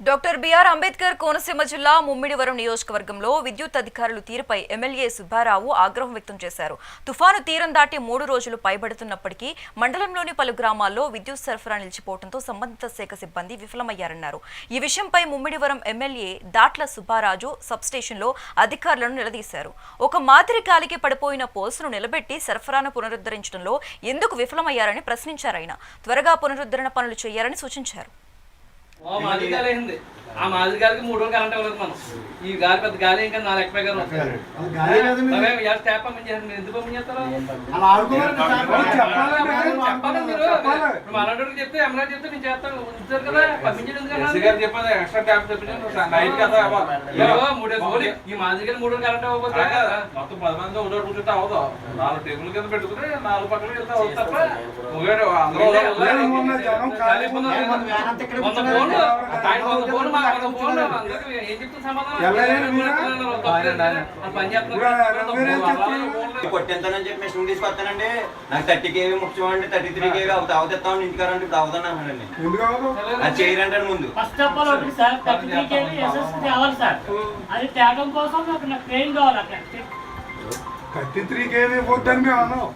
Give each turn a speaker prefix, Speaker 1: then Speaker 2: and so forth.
Speaker 1: Doctor BR Ambedkar Konaseema జిల్లా ముమ్మిడివరం నియోజకవర్గంలో విద్యుత్ అధికారులు తీరుపై ఎమ్మెల్యే సుబ్బారావు ఆగ్రహం వ్యక్తం చేశారు. తుఫాను తీరం దాటి మూడు రోజులు పైబడుతున్నప్పటికీ మండలంలోని పలు గ్రామాల్లో విద్యుత్ సరఫరా నిలిచిపోవడంతో సంబంధిత శాఖ సిబ్బంది విఫలమయ్యారన్నారు. ఈ విషయంపై ముమ్మిడివరం ఎమ్మెల్యే దాట్ల సుబ్బారాజు సబ్స్టేషన్లో అధికారులను నిలదీశారు. ఒక మాదిరి గాలికి పడిపోయిన పోల్స్ను నిలబెట్టి సరఫరాను పునరుద్ధరించడంలో ఎందుకు విఫలమయ్యారని ప్రశ్నించారు ఆయన. త్వరగా పునరుద్ధరణ పనులు చేయాలని సూచించారు.
Speaker 2: ఓ మాదిరి గాలి అయింది ఆ మాదిరి గాలికి మూడు రోజులు కరెంట్ ఇవ్వలేదు మనం. ఈ గాలి పెద్ద గాలి ఇంకా నాలుగు ఎక్కడ గారు. స్టాప్ పంపించారు మీరు ఎందుకు పంపించేస్తారు?
Speaker 3: అలా ఆడుకోవాలి
Speaker 2: చెప్పాలి
Speaker 3: చెప్పాలి
Speaker 2: మీరు. ఇప్పుడు మనోడికి చెప్తే ఎమ్మెల్యే చెప్తే నేను చేస్తాను. ఉంచారు కదా పంపించడం ఎందుకు
Speaker 4: ఎస్సీ
Speaker 2: అన్నారు?
Speaker 4: గారు చెప్పేది ఎక్స్ట్రా ట్యాప్ తెప్పించాను నైట్ కదా
Speaker 2: ఇదిగో మూడు రోజులు ఈ మాదిరి గాలి మూడు రోజులు కరెంట్ ఇవ్వకపోతే
Speaker 4: మొత్తం పది మంది ఒకటి కూర్చుంటే అవదు నాలుగు టేబుల్ కింద పెట్టుకుని నాలుగు పక్కన వెళ్తే అవుతుంది తప్ప ముగ్గురు అందరూ
Speaker 5: కొట్టేస్తానని చెప్పి మిషన్ తీసుకొస్తానండి. నాకు థర్టీ కేవీ ముఖ్యం అండి థర్టీ త్రీ కేవీ అవుతా అవుతాను ఇంటికారంటే ఇప్పుడు అవుతాను? అది ముందు.
Speaker 6: ఫస్ట్ ఆఫ్ ఆల్ ఒకటి sir thirty three KV SS తేవాలి సార్. అది కోసం నాకు నాకు ట్రైన్ కావాలి అక్కడ.
Speaker 3: థర్టీ త్రీ కేవీ పోద్దని మేము అన్నాం.